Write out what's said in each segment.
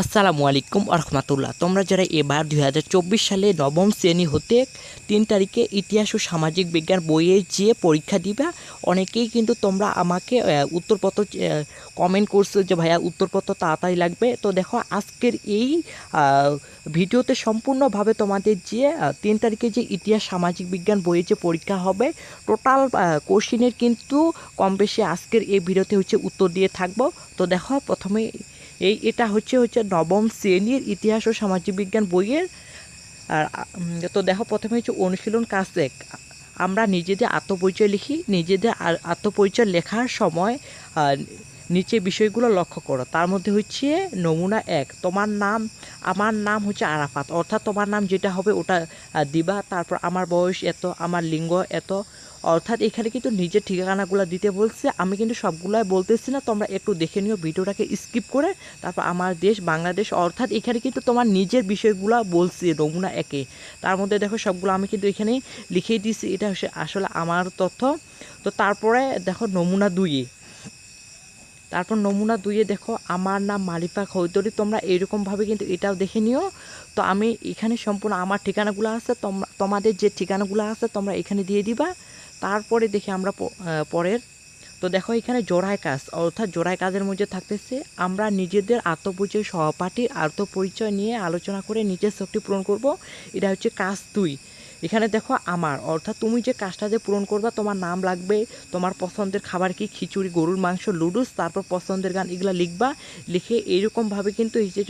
আসসালামু আলাইকুম রহমতুল্লাহ তোমরা যারা এবার দু হাজার চব্বিশ সালে নবম শ্রেণি হতে তিন তারিখে ইতিহাস ও সামাজিক বিজ্ঞান বইয়ে যে পরীক্ষা দিবা, অনেকেই কিন্তু তোমরা আমাকে উত্তরপত্র কমেন্ট করছ যে, ভাইয়া, উত্তরপত্র তাড়াতাড়ি লাগবে। তো দেখো, আজকের এই ভিডিওতে সম্পূর্ণভাবে তোমাদের যে তিন তারিখে যে ইতিহাস, সামাজিক বিজ্ঞান বইয়ের যে পরীক্ষা হবে টোটাল কোশ্চিনের কিন্তু কম বেশি আজকের এই ভিডিওতে হচ্ছে উত্তর দিয়ে থাকব। তো দেখো, প্রথমে এই এটা হচ্ছে হচ্ছে নবম শ্রেণির ইতিহাস ও সামাজিক বিজ্ঞান বইয়ের, আর তো দেখো প্রথমে হচ্ছে অনুশীলন কাজ এক আমরা নিজেদের আত্মপরিচয় লিখি, নিজেদের আত্মপরিচয় লেখার সময় নিচে বিষয়গুলো লক্ষ্য করো। তার মধ্যে হচ্ছে নমুনা এক। তোমার নাম আমার নাম হচ্ছে আরাফাত। অর্থাৎ তোমার নাম যেটা হবে ওটা দিবা। তারপর আমার বয়স এত, আমার লিঙ্গ এত। অর্থাৎ এখানে কিন্তু নিজের ঠিকানাগুলো দিতে বলছে। আমি কিন্তু সবগুলাই বলতেছি না, তোমরা একটু দেখে নিও ভিডিওটাকে স্কিপ করে। তারপর আমার দেশ বাংলাদেশ, অর্থাৎ এখানে কিন্তু তোমার নিজের বিষয়গুলো বলছে নমুনা একে। তার মধ্যে দেখো সবগুলো আমি কিন্তু এখানে লিখেই দিয়েছি এটা হচ্ছে আসলে আমার তথ্য। তো তারপরে দেখো নমুনা দুইয়ে। তারপর নমুনা দুইয়ে দেখো, আমার নাম মালিফা খৈতরি তোমরা এইরকমভাবে কিন্তু এটাও দেখে নিও। তো আমি এখানে সম্পূর্ণ আমার ঠিকানাগুলো আছে তোমাদের যে ঠিকানাগুলো আছে, তোমরা এখানে দিয়ে দিবা। তারপরে দেখি আমরা পরের। তো দেখো এখানে জোড়ায় কাজ, অর্থাৎ জোড়ায় কাজের মধ্যে থাকতেছে, আমরা নিজেদের আত্মপরিচয় সহপাঠীর আত্মপরিচয় নিয়ে আলোচনা করে নিজের শক্তি পূরণ করব। এটা হচ্ছে কাজ দুই। এখানে দেখো আমার, অর্থাৎ তুমি যে কাজটা যে পূরণ করবা, তোমার নাম লাগবে, তোমার পছন্দের খাবার কি, খিচুড়ি, গরুর মাংস লুডুস তারপর পছন্দের গান, এগুলো লিখবা, লিখে এইরকমভাবে কিন্তু এই যে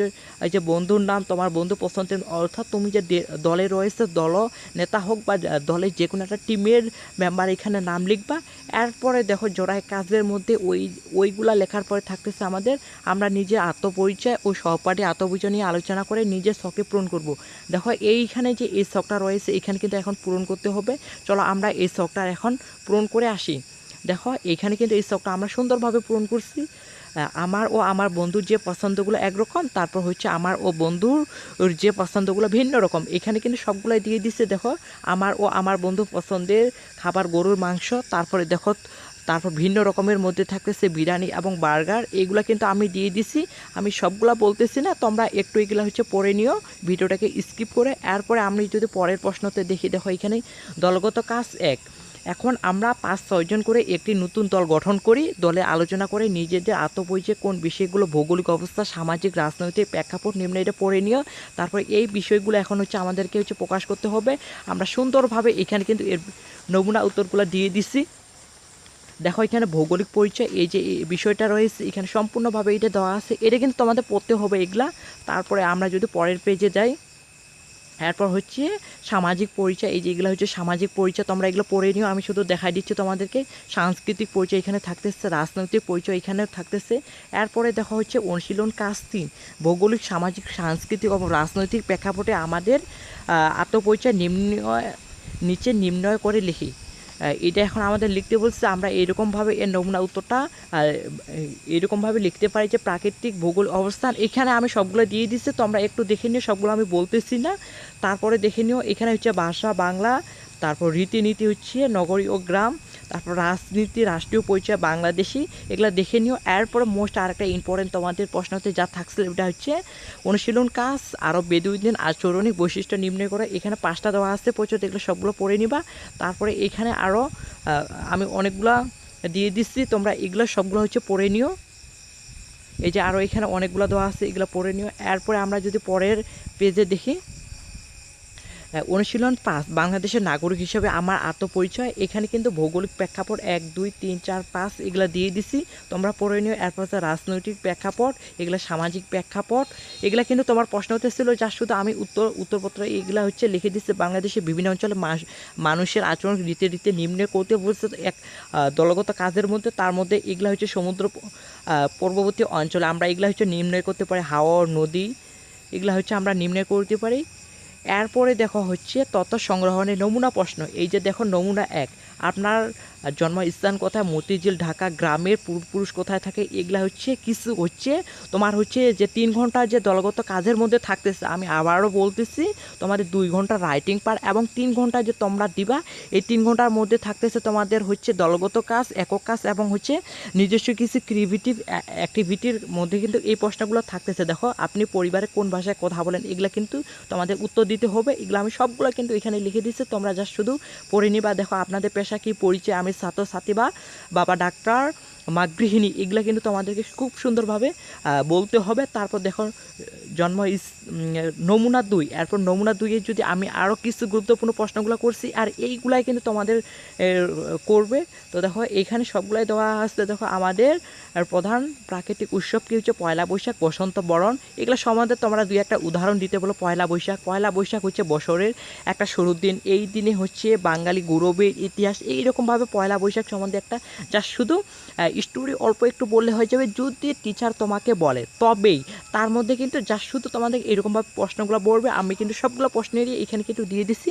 এই যে বন্ধুর নাম, তোমার বন্ধু পছন্দের, অর্থাৎ তুমি যে দলে রয়েছে, দল, নেতা হোক বা দলের যে কোনো একটা টিমের মেম্বার এখানে নাম লিখবা। এরপরে দেখো জোড়ায় কাজের মধ্যে ওই, ওইগুলা লেখার পরে থাকতেছে আমাদের, আমরা নিজের আত্মপরিচয় ও সহপাঠী আত্মপরিচয় নিয়ে আলোচনা করে নিজের শখে পূরণ করব। দেখো এইখানে যে এই শখটা রয়েছে, এখানে কিন্তু এখন পূরণ করতে হবে। চলো আমরা এই শখটা এখন পূরণ করে আসি। দেখো, এখানে কিন্তু এই শখটা আমরা সুন্দরভাবে পূরণ করছি। আমার ও আমার বন্ধুর যে পছন্দগুলো একরকম, তারপর হচ্ছে আমার ও বন্ধুর যে পছন্দগুলো ভিন্ন রকম। এখানে কিন্তু সবগুলাই দিয়ে দিছে, দেখো। আমার ও আমার বন্ধু পছন্দের খাবার, গরুর মাংস, তারপরে দেখো তারপর ভিন্ন রকমের মধ্যে থাকতেছে বিরিয়ানি এবং বার্গার। এগুলো কিন্তু আমি দিয়ে দিছি। আমি সবগুলা বলতেছি না, তোমরা একটু এগুলো হচ্ছে পড়ে নিও, ভিডিওটাকে স্কিপ করে। এরপরে আমি যদি পরের প্রশ্নতে দেখি, দেখো এখানে দলগত কাজ এক। এখন আমরা পাঁচ ছয়জন করে একটি নতুন দল গঠন করি, দলে আলোচনা করে নিজেদের আত্মপরিচয়, কোন বিষয়গুলো, ভৌগোলিক অবস্থা, সামাজিক, রাজনৈতিক প্রেক্ষাপট নিম্ন এটা পড়ে নিও। তারপর এই বিষয়গুলো এখন হচ্ছে আমাদেরকে হচ্ছে প্রকাশ করতে হবে। আমরা সুন্দরভাবে এখানে কিন্তু এর নমুনা উত্তরগুলো দিয়ে দিছি। দেখো এখানে ভৌগোলিক পরিচয়, এই যে বিষয়টা রয়েছে, এখানে সম্পূর্ণভাবে এটা দেওয়া আছে। এটা কিন্তু তোমাদের পড়তে হবে এগুলা। তারপরে আমরা যদি পরের পেজে যাই, এরপর হচ্ছে সামাজিক পরিচয়। এই যে এগুলো হচ্ছে সামাজিক পরিচয়, তোমরা এগুলো পড়ে নিও। আমি শুধু দেখাই দিচ্ছি তোমাদেরকে। সাংস্কৃতিক পরিচয় এখানে থাকতেছে, রাজনৈতিক পরিচয় এখানে থাকতেছে। এরপরে দেখা হচ্ছে অনুশীলন কাজ তিন ভৌগোলিক, সামাজিক, সাংস্কৃতিক এবং রাজনৈতিক প্রেক্ষাপটে আমাদের আত্মপরিচয় নির্ণয় নিচে নির্ণয় করে লিখি। এটা এখন আমাদের লিখতে বলছে, আমরা এরকমভাবে এর নমুনা উত্তরটা এরকমভাবে লিখতে পারি যে প্রাকৃতিক ভূগোল অবস্থান। এখানে আমি সবগুলো দিয়ে দিচ্ছি, তোমরা একটু দেখে নিও, সবগুলো আমি বলতেছি না। তারপরে দেখে নিও, এখানে হচ্ছে ভাষা, বাংলা, তারপর রীতিনীতি হচ্ছে নগরী ও গ্রাম। তারপর রাজনীতি, রাষ্ট্রীয় পরিচয়, বাংলাদেশি, এগুলো দেখে নিও। এরপরে মোস্ট আরেকটা ইম্পর্টেন্ট তোমাদের প্রশ্ন হচ্ছে, যা থাকছে এটা হচ্ছে অনুশীলন কাজ, আরও বেদুইনদের আচরণিক বৈশিষ্ট্য নির্ণয় করে। এখানে পাঁচটা দেওয়া আছে, প্রচুর এগুলো সবগুলো পড়ে নিবা। তারপরে এখানে আরও আমি অনেকগুলা দিয়ে দিচ্ছি, তোমরা এগুলো সবগুলো হচ্ছে পড়ে নিও। এই যে আরও এখানে অনেকগুলো দেওয়া আছে, এগুলো পড়ে নিও। এরপরে আমরা যদি পরের পেজে দেখি অনুশীলন পাঁচ। বাংলাদেশের নাগরিক হিসেবে আমার আত্মপরিচয়। এখানে কিন্তু ভৌগোলিক প্রেক্ষাপট এক, দুই, তিন, চার, পাঁচ এগুলো দিয়ে দিছি। তোমরা পড়ে নিও, এরপর হচ্ছে রাজনৈতিক প্রেক্ষাপট, এগুলো সামাজিক প্রেক্ষাপট। এগুলো কিন্তু তোমার প্রশ্ন হতে ছিল যা শুধু আমি উত্তর, উত্তরপত্র এগুলো হচ্ছে লিখে দিচ্ছে বাংলাদেশের বিভিন্ন অঞ্চলে মানুষের আচরণ রীতি রীতি নিম্নে করতে বলছে এক দলগত কাজের মধ্যে, তার মধ্যে এগুলো হচ্ছে সমুদ্র পূর্ববর্তী অঞ্চলে। আমরা এগুলো হচ্ছে নির্ণয় করতে পারি। হাওয়া নদী, এগুলো হচ্ছে আমরা নির্ণয় করতে পারি। এরপরে দেখো হচ্ছে তথ্য সংগ্রহণের নমুনা প্রশ্ন। এই যে দেখো নমুনা এক, আপনার জন্মস্থান কোথায়? মতিঝিল, ঢাকা, গ্রামের পূর্বপুরুষ কোথায় থাকে? এগুলা হচ্ছে কিছু হচ্ছে তোমার হচ্ছে যে তিন ঘণ্টা যে দলগত কাজের মধ্যে থাকতেছে, আমি আবারও বলতেছি, তোমাদের দুই ঘণ্টা রাইটিং পার এবং তিন ঘণ্টা যে তোমরা দিবা, এই তিন ঘণ্টার মধ্যে থাকতেছে তোমাদের হচ্ছে দলগত কাজ, একক কাজ এবং হচ্ছে নিজস্ব কিছু ক্রিয়েটিভ অ্যাক্টিভিটির মধ্যে কিন্তু এই প্রশ্নগুলো থাকতেছে। দেখো, আপনি পরিবারে কোন ভাষায় কথা বলেন, এগুলা কিন্তু তোমাদের উত্তর দিতে হবে। এগুলো আমি সবগুলো কিন্তু এখানে লিখে দিচ্ছি তোমরা যা শুধু পড়ে নিবা। দেখো, আপনাদের পেশা কি? পরিচয়, আমি ছাত্রছাত্রী বা বাবা ডাক্তার। মা গৃহিণী, এগুলো কিন্তু তোমাদেরকে খুব সুন্দরভাবে বলতে হবে। তারপর দেখো, জন্ম নমুনা দুই। এরপর নমুনা দুইয়ে যদি আমি আরও কিছু গুরুত্বপূর্ণ প্রশ্নগুলো করছি, আর এইগুলাই কিন্তু তোমাদের করবে। তো দেখো, এখানে সবগুলাই দেওয়া আসছে দেখো, আমাদের প্রধান প্রাকৃতিক উৎসব কী হচ্ছে? পয়লা বৈশাখ, বসন্ত বরণ। এগুলো সম্বন্ধে তোমরা দুই একটা উদাহরণ দিতে বলো। পয়লা বৈশাখ পয়লা বৈশাখ হচ্ছে বছরের একটা শুরুর দিন। এই দিনে হচ্ছে বাঙালি গৌরবের ইতিহাস। এইরকমভাবে পয়লা বৈশাখ সম্বন্ধে একটা, যা শুধু স্টোরি অল্প একটু বললে হয়ে যাবে। যদি টিচার তোমাকে বলে, তবেই। তার মধ্যে কিন্তু যা শুধু তোমাদের এরকমভাবে প্রশ্নগুলো বলবে আমি কিন্তু সবগুলো প্রশ্নেরই এখানে কিন্তু দিয়ে দিছি।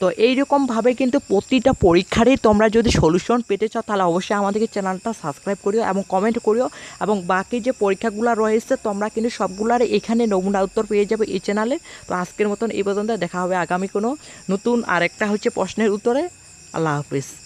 তো এইরকমভাবে কিন্তু প্রতিটা পরীক্ষারই তোমরা যদি সলিউশন পেতে চাও, তাহলে অবশ্যই আমাদেরকে চ্যানেলটা সাবস্ক্রাইব করিও এবং কমেন্ট করিও। এবং বাকি যে পরীক্ষাগুলো রয়েছে, তোমরা কিন্তু সবগুলার এখানে নমুনা উত্তর পেয়ে যাবে এই চ্যানেলে তো আজকের মতন এই পর্যন্ত, দেখা হবে আগামী কোনো নতুন আরেকটা হচ্ছে প্রশ্নের উত্তরে। আল্লাহ হাফিজ।